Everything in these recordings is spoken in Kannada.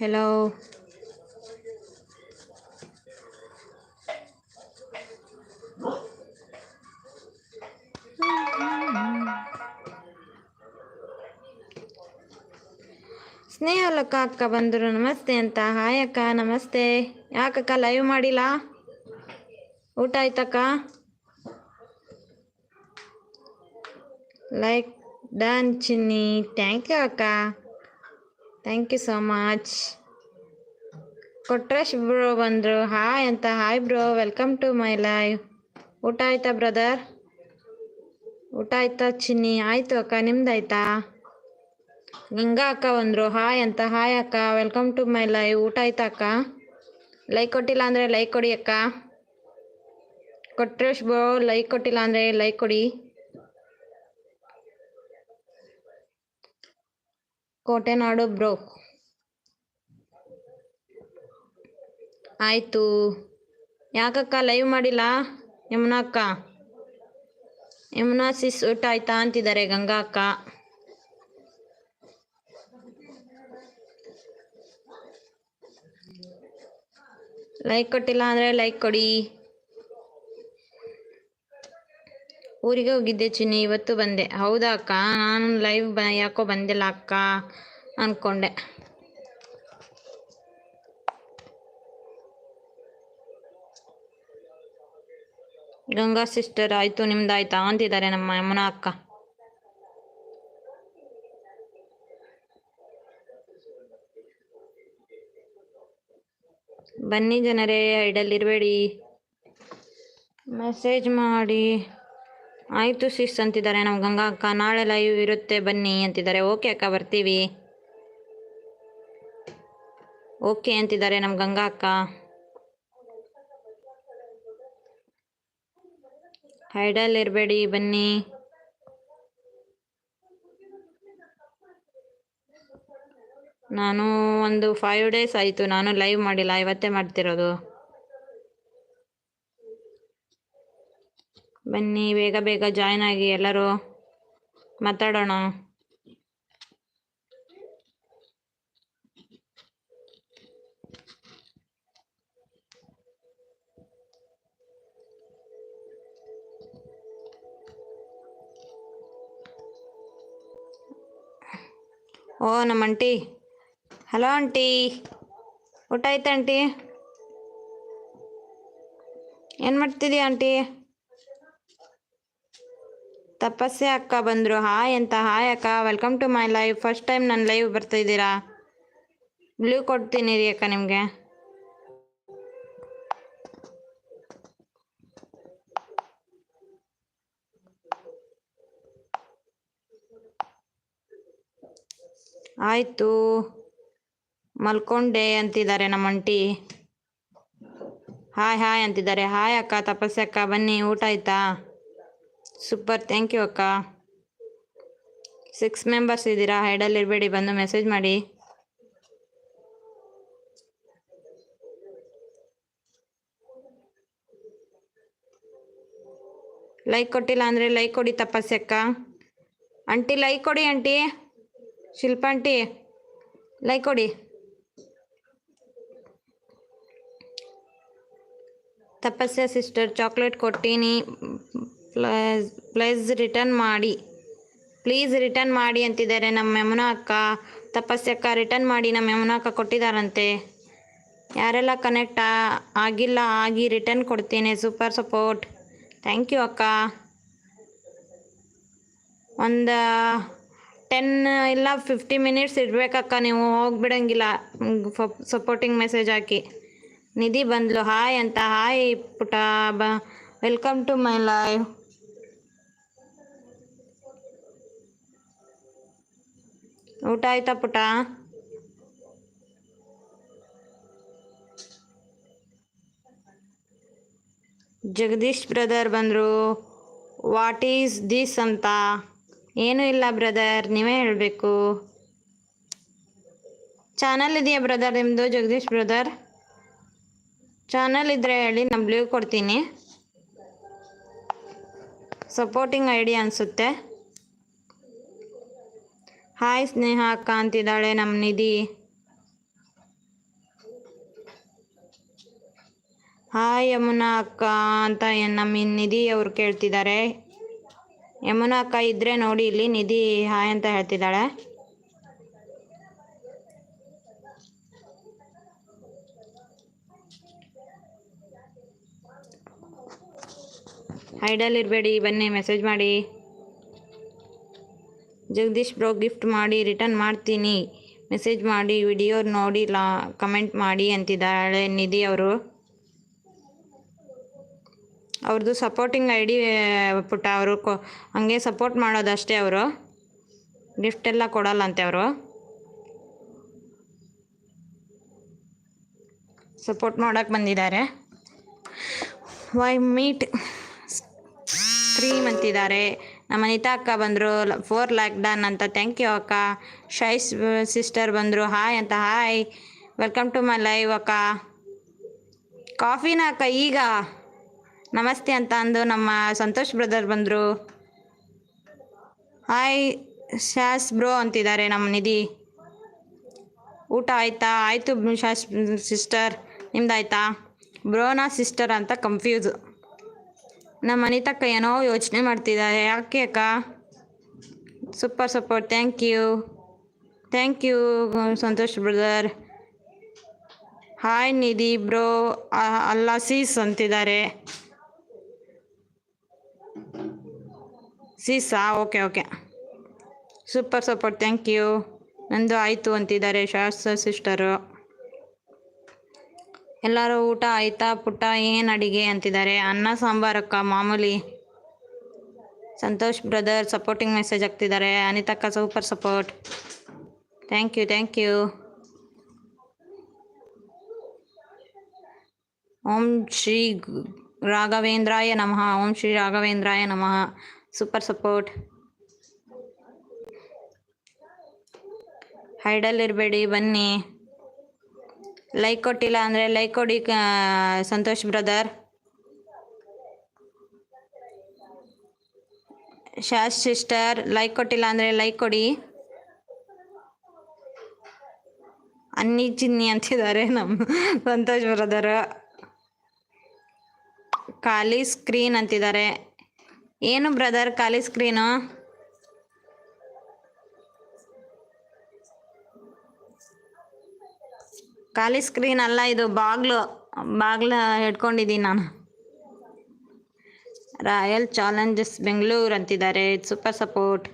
Hello. ಸ್ನೇಹಲಕ್ಕ ಅಕ್ಕ ಬಂದರು, ನಮಸ್ತೆ ಅಂತ. ಹಾಯ್ ಅಕ್ಕ, ನಮಸ್ತೆ. ಯಾಕಕ್ಕ ಲೈವ್ ಮಾಡಿಲ್ಲ? ಊಟ ಆಯ್ತಕ್ಕ? Like done Chinni. Thank you ಅಕ್ಕ. Thank you so much Kotresh bro ಬಂದರು. ಹಾಯ್ ಅಂತ. Hi bro welcome to my live ಊಟ ಆಯ್ತಾ ಬ್ರದರ್ ಊಟ ಆಯ್ತಾ, ಚಿನ್ನಿ? ಆಯಿತು ಅಕ್ಕ. ನಿಮ್ದಾಯ್ತಾ? ಗಂಗಾ ಅಕ್ಕ ಬಂದರು. ಹಾಯ್ ಅಂತ. ಹಾಯ್ ಅಕ್ಕ. ವೆಲ್ಕಮ್ ಟು ಮೈ ಲೈವ್ ಊಟ ಆಯ್ತಾ ಅಕ್ಕ? ಲೈಕ್ ಕೊಟ್ಟಿಲ್ಲ ಅಂದರೆ ಲೈಕ್ ಕೊಡಿ ಅಕ್ಕ. ಕೊಟ್ರೇಶ್ ಬ್ರೋ ಲೈಕ್ ಕೊಟ್ಟಿಲ್ಲ ಅಂದರೆ ಲೈಕ್ ಕೊಡಿ. ಕೋಟೆನಾಡು ಬ್ರೋ. ಆಯಿತು. ಯಾಕಕ್ಕ ಲೈವ್ ಮಾಡಿಲ್ಲ? ಯಮುನಾ ಅಕ್ಕ. ಯಮುನಾ ಸಿಸ್ ಊಟ ಆಯ್ತಾ ಅಂತಿದ್ದಾರೆ ಗಂಗಾ ಅಕ್ಕ. ಲೈಕ್ ಕೊಟ್ಟಿಲ್ಲ ಅಂದರೆ ಲೈಕ್ ಕೊಡಿ. ಊರಿಗೆ ಹೋಗಿದ್ದೆ ಚಿನ್ನಿ, ಇವತ್ತು ಬಂದೆ. ಹೌದಾ ಅಕ್ಕ? ನಾನು ಲೈವ್ ಯಾಕೋ ಬಂದಿಲ್ಲ ಅಕ್ಕ ಅಂದ್ಕೊಂಡೆ ಗಂಗಾ ಸಿಸ್ಟರ್ ಆಯಿತು, ನಿಮ್ದಾಯ್ತಾ? ಅಂತಿದ್ದಾರೆ ನಮ್ಮ ಯಮುನಾ ಅಕ್ಕ. ಬನ್ನಿ ಜನರೇ ಐಡಲ್ಲಿರಬೇಡಿ ಮೆಸೇಜ್ ಮಾಡಿ. ಆಯಿತು ಸಿಸ್ ಅಂತಿದ್ದಾರೆ ನಮ್ಮ ಗಂಗಾ ಅಕ್ಕ, ನಾಳೆ ಲೈವ್ ಇರುತ್ತೆ, ಬನ್ನಿ ಅಂತಿದ್ದಾರೆ. ಓಕೆ ಅಕ್ಕ, ಬರ್ತೀವಿ. ಓಕೆ ಅಂತಿದ್ದಾರೆ ನಮ್ಮ ಗಂಗಾ ಅಕ್ಕ. ಹೈಡಲ್ ಇರಬೇಡಿ, ಬನ್ನಿ. ನಾನು ಒಂದು ಫೈವ್ ಡೇಸ್ ಆಯಿತು, ನಾನು ಲೈವ್ ಮಾಡಿಲ್ಲ, ಇವತ್ತೇ ಮಾಡ್ತಿರೋದು. ಬನ್ನಿ, ಬೇಗ ಬೇಗ ಜಾಯ್ನ್ ಆಗಿ ಎಲ್ಲರೂ ಮಾತಾಡೋಣ. ಓ, ನಮ್ಮ ಅಂಟಿ ಹಲೋ ಆಂಟಿ. ಊಟ ಆಯ್ತಾ ಆಂಟಿ? ಏನು ಮಾಡ್ತಿದ್ದೀಯ ಆಂಟಿ? ತಪಸ್ಸೆ ಅಕ್ಕ ಬಂದರು. ಹಾಯ್ ಅಂತ. ಹಾಯ್ ಅಕ್ಕ. Welcome to my live first time ನನ್ನ ಲೈವ್ ಬರ್ತಾ ಇದ್ದೀರಾ? ಬ್ಲೂ ಕೊಡ್ತೀನಿ ರೀ ಅಕ್ಕ ನಿಮಗೆ. ಆಯಿತು. ಮಲ್ಕೊಂಡೆ ಅಂತಿದ್ದಾರೆ ನಮ್ಮ ಅಂಟಿ ಹಾಯ್ ಹಾಯ್ ಅಂತಿದ್ದಾರೆ. ಹಾಯ್ ಅಕ್ಕ. ತಪಸ್ಸೆ ಅಕ್ಕ. ಬನ್ನಿ. ಊಟ ಆಯ್ತಾ? ಸೂಪರ್ ಥ್ಯಾಂಕ್ ಯು ಅಕ್ಕ. ಸಿಕ್ಸ್ ಮೆಂಬರ್ಸ್ ಇದ್ದೀರಾ? ಹೈಡಲ್ಲಿ ಇರಬೇಡಿ, ಬಂದು ಮೆಸೇಜ್ ಮಾಡಿ. ಲೈಕ್ ಕೊಟ್ಟಿಲ್ಲ ಅಂದರೆ ಲೈಕ್ ಕೊಡಿ ತಪಸ್ಸೆ ಅಕ್ಕ. ಆಂಟಿ ಲೈಕ್ ಕೊಡಿ ಆಂಟಿ ಶಿಲ್ಪ ಆಂಟಿ ಲೈಕ್ ಕೊಡಿ. ತಪಸ್ಯ ಸಿಸ್ಟರ್ ಚಾಕ್ಲೇಟ್ ಕೊಟ್ಟೀನಿ. ಪ್ಲಸ್ ಪ್ಲಸ್ ರಿಟರ್ನ್ ಮಾಡಿ. ಪ್ಲೀಸ್ ರಿಟರ್ನ್ ಮಾಡಿ ಅಂತಿದ್ದಾರೆ ನಮ್ಮ ಯಮುನಾ ಅಕ್ಕ. ತಪಸ್ಸಕ್ಕ ರಿಟರ್ನ್ ಮಾಡಿ ನಮ್ಮ ಯಮುನಾ ಅಕ್ಕ ಕೊಟ್ಟಿದ್ದಾರಂತೆ. ಯಾರೆಲ್ಲ ಕನೆಕ್ಟ್ ಆಗಿಲ್ಲ, ಆಗಿ ರಿಟರ್ನ್ ಕೊಡ್ತೀನಿ. ಸೂಪರ್ ಸಪೋರ್ಟ್ ಥ್ಯಾಂಕ್ ಯು ಅಕ್ಕ. ಒಂದು ಟೆನ್ ಇಲ್ಲ ಫಿಫ್ಟಿ ಮಿನಿಟ್ಸ್ ಇರಬೇಕಕ್ಕ ನೀವು, ಹೋಗ್ಬಿಡಂಗಿಲ್ಲ. ಸಪೋರ್ಟಿಂಗ್ ಮೆಸೇಜ್ ಹಾಕಿ. ನಿಧಿ ಬಂದ್ಲು. ಹಾಯ್ ಅಂತ. ಹಾಯ್ ಪುಟ. ಬ ವೆಲ್ಕಮ್ ಟು ಮೈ ಲೈವ್ ಊಟ ಆಯ್ತಾ ಪುಟ? ಜಗದೀಶ್ ಬ್ರದರ್ ಬಂದರು. ವಾಟ್ ಈಸ್ ದಿಸ್ ಅಂತ? ಏನೂ ಇಲ್ಲ ಬ್ರದರ್, ನೀವೇ ಹೇಳಬೇಕು. ಚಾನಲ್ ಇದೆಯಾ ಬ್ರದರ್ ನಿಮ್ಮದು ಜಗದೀಶ್ ಬ್ರದರ್? ಚಾನಲ್ ಇದ್ದರೆ ಹೇಳಿ, ನಾನು ಬ್ಲೂ ಕೊಡ್ತೀನಿ. ಸಪೋರ್ಟಿಂಗ್ ಐಡಿಯಾ ಅನಿಸುತ್ತೆ. ಹಾಯ್ ಸ್ನೇಹ, ಅಕ್ಕ ಅಂತಿದ್ದಾಳೆ ನಮ್ಮ ನಿಧಿ. ಹಾಯ್ ಯಮುನಾ, ಅಕ್ಕ ಅಂತ ನಮ್ಮ ನಿಧಿ ಅವ್ರು ಕೇಳ್ತಿದ್ದಾರೆ. ಯಮುನಾ, ಅಕ್ಕ ಇದ್ರೆ ನೋಡಿ ಇಲ್ಲಿ ನಿಧಿ ಹಾಯ್ ಅಂತ ಹೇಳ್ತಿದ್ದಾಳೆ. ಹೈಡಲ್ಲಿರಬೇಡಿ ಬನ್ನಿ ಮೆಸೇಜ್ ಮಾಡಿ. ಜಗದೀಶ್ ಬ್ರೋ ಗಿಫ್ಟ್ ಮಾಡಿ ರಿಟರ್ನ್ ಮಾಡ್ತೀನಿ. ಮೆಸೇಜ್ ಮಾಡಿ ವಿಡಿಯೋ ನೋಡಿ ಲಾ ಕಮೆಂಟ್ ಮಾಡಿ ಅಂತಿದ್ದಾಳೆ ನಿಧಿ ಅವರು. ಅವ್ರದ್ದು ಸಪೋರ್ಟಿಂಗ್ ಐ ಡಿ ಪುಟ್ಟ ಅವರು ಕೊ, ಹಂಗೆ ಸಪೋರ್ಟ್ ಮಾಡೋದಷ್ಟೇ ಅವರು. ಗಿಫ್ಟ್ ಎಲ್ಲ ಕೊಡಲ್ಲಂತೆ ಅವರು. ಸಪೋರ್ಟ್ ಮಾಡೋಕ್ಕೆ ಬಂದಿದ್ದಾರೆ. ವೈ ಮೀಟ್ ಕ್ರೀಮ್ ಅಂತಿದ್ದಾರೆ. ನಮ್ಮ ಅನಿತಾ ಅಕ್ಕ ಬಂದರು ಫೋರ್ ಲ್ಯಾಕ್ ಡನ್ ಅಂತ. ಥ್ಯಾಂಕ್ ಯು ಅಕ್ಕ. ಶೈಸ್ ಸಿಸ್ಟರ್ ಬಂದರು ಹಾಯ್ ಅಂತ. Hi welcome to my live ಅಕ್ಕ. ಕಾಫಿನ ಅಕ್ಕ ಈಗ. ನಮಸ್ತೆ ಅಂತ ಅಂದು ನಮ್ಮ ಸಂತೋಷ್ ಬ್ರದರ್ ಬಂದರು. ಹಾಯ್ ಶಾಸ್ ಬ್ರೋ ಅಂತಿದ್ದಾರೆ ನಮ್ಮ ನಿಧಿ. ಊಟ ಆಯ್ತಾ? ಆಯಿತು ಶಾಸ್ ಸಿಸ್ಟರ್ ನಿಮ್ದು ಆಯಿತಾ ಬ್ರೋನಾ ಸಿಸ್ಟರ್ ಅಂತ ಕನ್ಫ್ಯೂಸ್ ನಮ್ಮ ಅನಿತಕ್ಕ ಏನೋ ಯೋಚನೆ ಮಾಡ್ತಿದ್ದಾರೆ. ಯಾಕೆ ಅಕ್ಕ? Super support thank you thank you Santosh brother hi Nidhi bro ಅಲ್ಲ ಸೀಸ್ ಅಂತಿದ್ದಾರೆ. ಸೀಸಾ okay okay super support thank you ನಂದು ಆಯಿತು ಅಂತಿದ್ದಾರೆ ಶಾಸ್ತ್ರ ಸಿಸ್ಟರು ಎಲ್ಲರೂ ಊಟ ಆಯ್ತಾ? ಪುಟ್ಟ ಏನು ಅಡಿಗೆ ಅಂತಿದ್ದಾರೆ? ಅನ್ನ ಸಾಂಬಾರಕ್ಕ ಮಾಮೂಲಿ. ಸಂತೋಷ್ ಬ್ರದರ್ ಸಪೋರ್ಟಿಂಗ್ ಮೆಸೇಜ್ ಹಾಕ್ತಿದ್ದಾರೆ. ಅನಿತಕ್ಕ super support thank you thank you ಓಂ ಶ್ರೀ ರಾಘವೇಂದ್ರಾಯ ನಮಃ. ಓಂ ಶ್ರೀ ರಾಘವೇಂದ್ರಾಯ ನಮಃ. ಸೂಪರ್ ಸಪೋರ್ಟ್ ಹೈಡಲ್ ಇರಬೇಡಿ, ಬನ್ನಿ. ಲೈಕ್ ಕೊಟ್ಟಿಲ್ಲ ಅಂದರೆ ಲೈಕ್ ಕೊಡಿ ಸಂತೋಷ್ ಬ್ರದರ್ ಶಾಸ್ ಸಿಸ್ಟರ್ ಲೈಕ್ ಕೊಟ್ಟಿಲ್ಲ ಅಂದರೆ ಲೈಕ್ ಕೊಡಿ. ಅನ್ನಿ ಚಿನ್ನಿ ಅಂತಿದ್ದಾರೆ ನಮ್ಮ ಸಂತೋಷ್ ಬ್ರದರ್ ಖಾಲಿ ಸ್ಕ್ರೀನ್ ಅಂತಿದ್ದಾರೆ. ಏನು ಬ್ರದರ್ ಖಾಲಿ ಸ್ಕ್ರೀನು ಖಾಲಿ ಸ್ಕ್ರೀನ್ ಅಲ್ಲ, ಇದು ಬಾಗ್ಲು, ಬಾಗ್ಲ ಹಿಡ್ಕೊಂಡಿದ್ದೀನಿ ನಾನು. ರಾಯಲ್ ಚಾಲೆಂಜಸ್ ಬೆಂಗಳೂರು ಅಂತಿದ್ದಾರೆ ಸೂಪರ್ ಸಪೋರ್ಟ್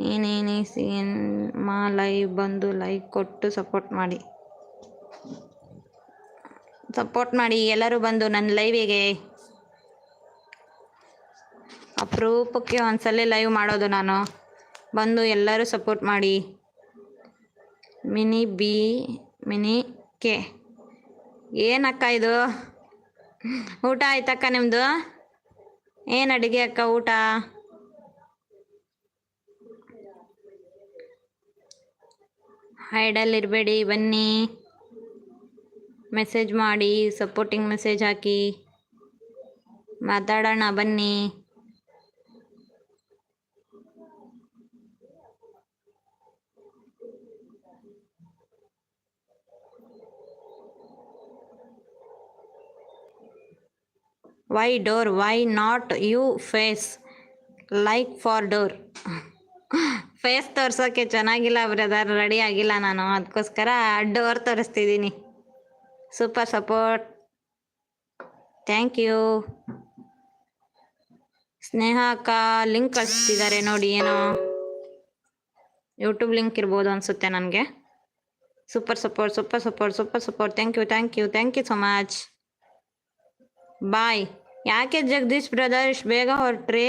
ನೀನೇನೇ ಸಿನಿಮಾ ಲೈವ್ ಬಂದು ಲೈಕ್ ಕೊಟ್ಟು ಸಪೋರ್ಟ್ ಮಾಡಿ. ಸಪೋರ್ಟ್ ಮಾಡಿ, ಎಲ್ಲರೂ ಬಂದು ನನ್ನ ಲೈವಿಗೆ ಅಪರೂಪಕ್ಕೆ ಒಂದ್ಸಲ ಲೈವ್ ಮಾಡೋದು ನಾನು. ಬಂದು ಎಲ್ಲರೂ ಸಪೋರ್ಟ್ ಮಾಡಿ. ಮಿನಿ ಬಿ, ಮಿನಿ ಕೆ ಏನಕ್ಕ ಇದು? ಊಟ ಆಯ್ತಕ್ಕ ನಿಮ್ಮದು ಏನು ಅಡುಗೆ ಅಕ್ಕ ಊಟ? ಹೈಡಲ್ ಇರಬೇಡಿ, ಬನ್ನಿ. ಮೆಸೇಜ್ ಮಾಡಿ ಸಪೋರ್ಟಿಂಗ್ ಮೆಸೇಜ್ ಹಾಕಿ. ಮಾತಾಡೋಣ, ಬನ್ನಿ. Why door why not you face like for door face ತೋರ್ಸೋಕ್ಕೆ ಚೆನ್ನಾಗಿಲ್ಲ ಬ್ರದರ್ ರೆಡಿ ಆಗಿಲ್ಲ ನಾನು. ಅದಕ್ಕೋಸ್ಕರ door ತೋರಿಸ್ತಿದ್ದೀನಿ super support thank you Sneha ಅಕ್ಕ ಲಿಂಕ್ ಕಳಿಸ್ತಿದ್ದಾರೆ ನೋಡಿ ಏನೋ. ಯೂಟ್ಯೂಬ್ ಲಿಂಕ್ ಇರ್ಬೋದು ಅನಿಸುತ್ತೆ ನನಗೆ. Super support super support super support thank you thank you thank you so much bye. ಯಾಕೆ ಜಗದೀಶ್ ಬ್ರದರ್ ಇಷ್ಟು ಬೇಗ ಹೊರಟ್ರಿ?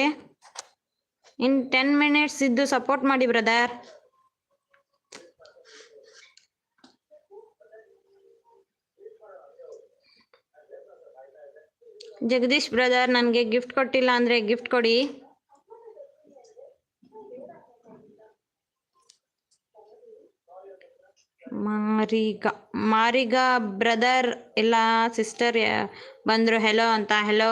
ಇನ್ ಟೆನ್ ಮಿನಿಟ್ಸ್ ಇದ್ದು ಸಪೋರ್ಟ್ ಮಾಡಿ ಬ್ರದರ್ ಜಗದೀಶ್ ಬ್ರದರ್ ನನಗೆ ಗಿಫ್ಟ್ ಕೊಟ್ಟಿಲ್ಲ ಅಂದರೆ ಗಿಫ್ಟ್ ಕೊಡಿ. ಮಾರಿಗ ಮಾರಿಗ ಬ್ರದರ್ ಇಲ್ಲ ಸಿಸ್ಟರ್ ಬಂದರು ಹೆಲೋ ಅಂತ ಹೆಲೋ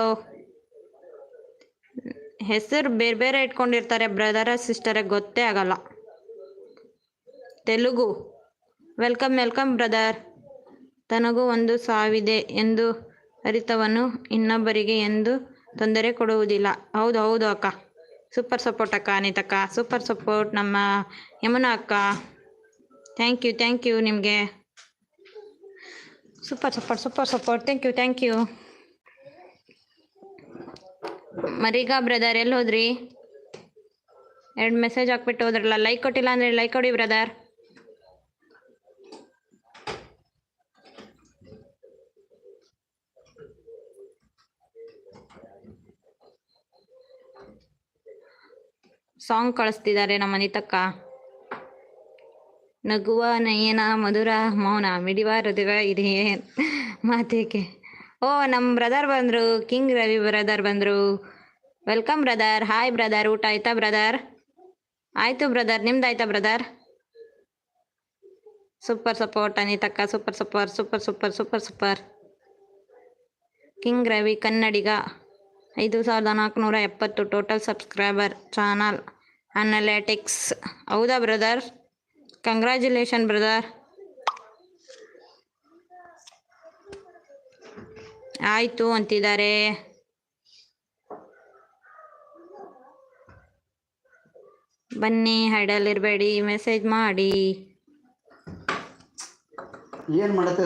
ಹೆಸರು ಬೇರೆ ಬೇರೆ ಇಟ್ಕೊಂಡಿರ್ತಾರೆ ಬ್ರದರ ಸಿಸ್ಟರ್ ಗೊತ್ತೇ ಆಗಲ್ಲ. ತೆಲುಗು. ವೆಲ್ಕಮ್ ವೆಲ್ಕಮ್ ಬ್ರದರ್ ತನಗೂ ಒಂದು ಸಾವಿದೆ ಎಂದು ಅರಿತವನು, ಇನ್ನೊಬ್ಬರಿಗೆ ಎಂದು ತೊಂದರೆ ಕೊಡುವುದಿಲ್ಲ. ಹೌದು ಹೌದು ಅಕ್ಕ. ಸೂಪರ್ ಸಪೋರ್ಟ್ ಅಕ್ಕ, ಅನಿತಕ್ಕ. ಸೂಪರ್ ಸಪೋರ್ಟ್ ನಮ್ಮ ಯಮುನಾ ಅಕ್ಕ. ಥ್ಯಾಂಕ್ ಯು ಥ್ಯಾಂಕ್ ಯು ನಿಮಗೆ. Super support super support thank you thank you ಮರೀಗಾ brother ಎಲ್ಲಿ ಹೋದ್ರಿ? ಎರಡು ಮೆಸೇಜ್ ಹಾಕ್ಬಿಟ್ಟು ಹೋದ್ರಲ್ಲ ಲೈಕ್ ಕೊಟ್ಟಿಲ್ಲ ಅಂದ್ರೆ ಲೈಕ್ ಕೊಡಿ ಬ್ರದರ್ ಸಾಂಗ್ ಕಳಿಸ್ತಿದ್ದಾರೆ ನಮ್ಮ ಅನಿತಕ್ಕ. ನಗುವ ನಯನ ಮಧುರ ಮೌನ, ಮಿಡಿವ ಹೃದಯ ಇದೆಯೇ ಮಾತೇಕೆ. ಓ ನಮ್ಮ ಬ್ರದರ್ ಬಂದರು. ಕಿಂಗ್ ರವಿ ಬ್ರದರ್ ಬಂದರು. ವೆಲ್ಕಮ್ ಬ್ರದರ್ ಹಾಯ್ ಬ್ರದರ್ ಊಟ ಆಯ್ತಾ ಬ್ರದರ್ ಆಯಿತು ಬ್ರದರ್ ನಿಮ್ದು ಆಯ್ತಾ brother super support ಅನಿತಕ್ಕ. Super super super super super super king Ravi, Kannadiga. ಐದು ಸಾವಿರದ ನಾಲ್ಕುನೂರ ಎಪ್ಪತ್ತು ಟೋಟಲ್ ಸಬ್ಸ್ಕ್ರೈಬರ್ ಚಾನಲ್ ಅನಲೆಟಿಕ್ಸ್ ಹೌದಾ ಬ್ರದರ್ ಕಂಗ್ರ್ಯಾಚುಲೇಷನ್ ಬ್ರದರ್ ಆಯಿತು ಅಂತಿದ್ದಾರೆ. ಬನ್ನಿ ಹೈಡಲ್ಲಿರಬೇಡಿ ಮೆಸೇಜ್ ಮಾಡಿ. ಏನು ಮಾಡತ್ತೆ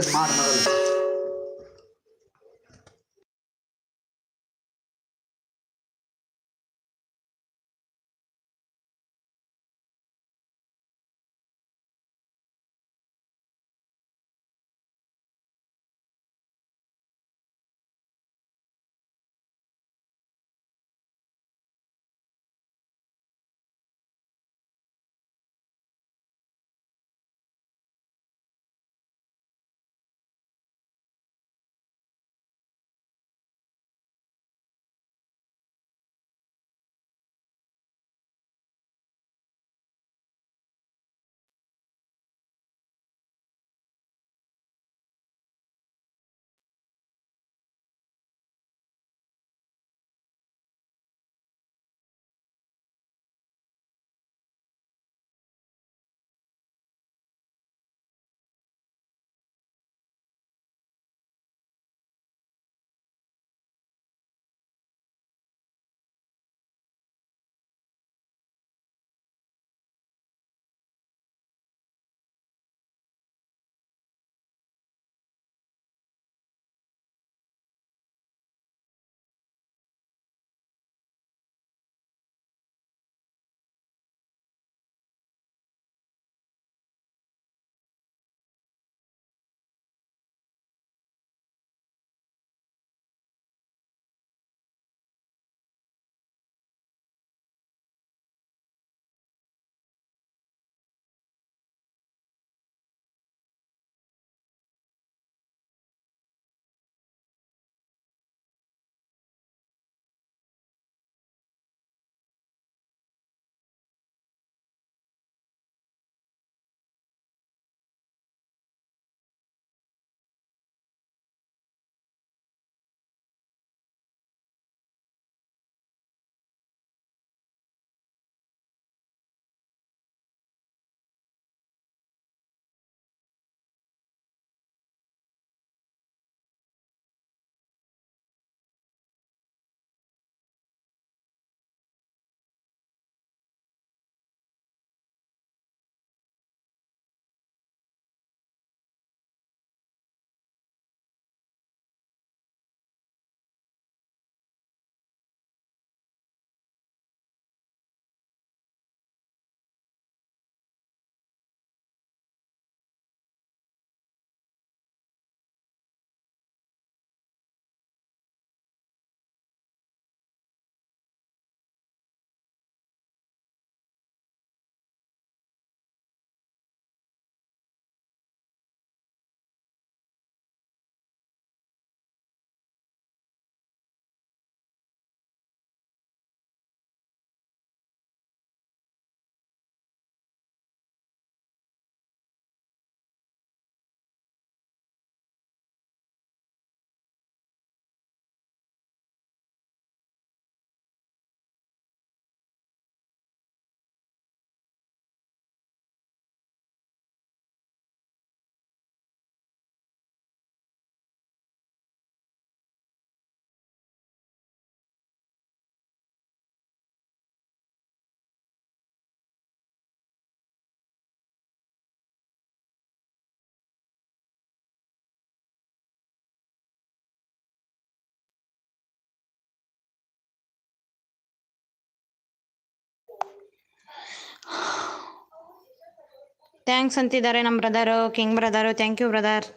ಥ್ಯಾಂಕ್ಸ್ ಅಂತಿದ್ದಾರೆ ನಮ್ಮ brother king brother thank you brother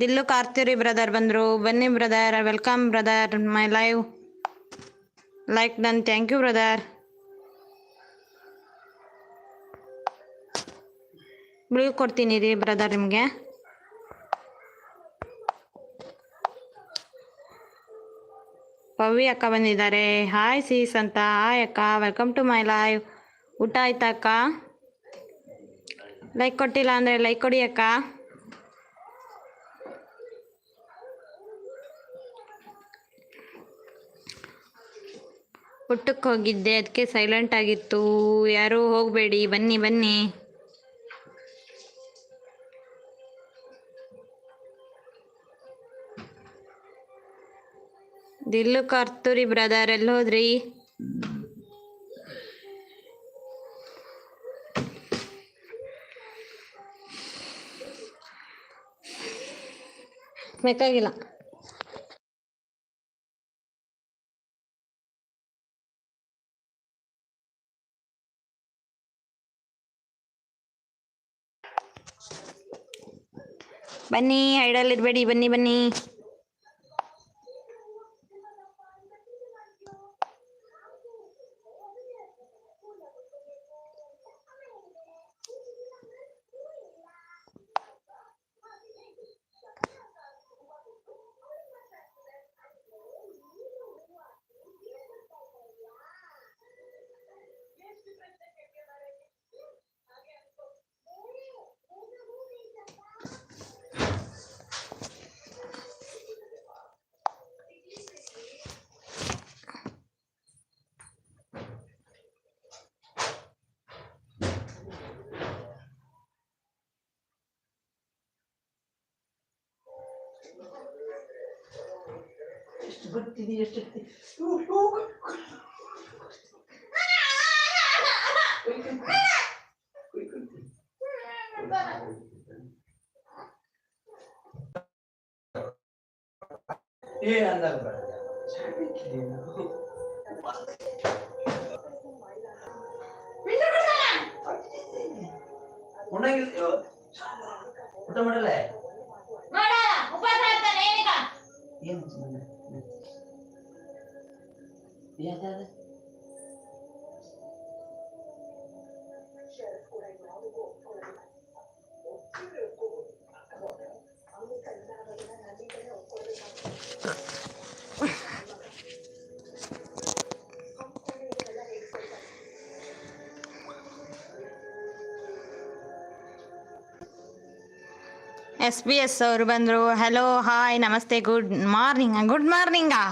Dillu ಕಾರ್ತಿರಿ ಬ್ರದರ್ ಬಂದರು. ಬನ್ನಿ brother welcome brother my live like done thank you brother ಬಿಳಿ ಕೊಡ್ತೀನಿ ರೀ ಬ್ರದರ್ ನಿಮಗೆ. ಪವಿ ಅಕ್ಕ ಬಂದಿದ್ದಾರೆ. ಹಾಯ್ ಸೀಸ್ ಅಂತ. ಹಾಯ್ ಅಕ್ಕ ವೆಲ್ಕಮ್ ಟು ಮೈ ಲೈವ್ ಊಟ ಆಯ್ತಾ ಅಕ್ಕ? ಲೈಕ್ ಕೊಟ್ಟಿಲ್ಲ ಅಂದರೆ ಲೈಕ್ ಕೊಡಿ ಅಕ್ಕ. ಊಟಕ್ಕೆ ಹೋಗಿದ್ದೆ, ಅದಕ್ಕೆ ಸೈಲೆಂಟ್ ಆಗಿತ್ತು. ಯಾರೂ ಹೋಗಬೇಡಿ, ಬನ್ನಿ ಬನ್ನಿ. ದಿಲ್ಲು ಕರ್ತೂರಿ ಬ್ರದರ್ ಎಲ್ಲಿ ಹೋದ್ರಿ? ಬೇಕಾಗಿಲ್ಲ. ಬನ್ನಿ ಐಡಲ್ ಇರಬೇಡಿ ಬನ್ನಿ ಬನ್ನಿ. ಎಷ್ಟು ಬರ್ತಿದೆ ಎಷ್ಟು ಏ ಅಂದಾಗ ಬರಲ್ಲ ಉಣ್ಣಂಗಿಲ್ಲ ಊಟ ಮಾಡಲ್ಲ ಏನು ಸುಮ್ಮನೆ ಯಾವ್ದಾದ ಎಸ್ ಬಿ ಎಸ್ ಅವರು ಬಂದರು ಹಲೋ ಹಾಯ್ ನಮಸ್ತೆ ಗುಡ್ ಮಾರ್ನಿಂಗ್ ಗುಡ್ ಮಾರ್ನಿಂಗಾ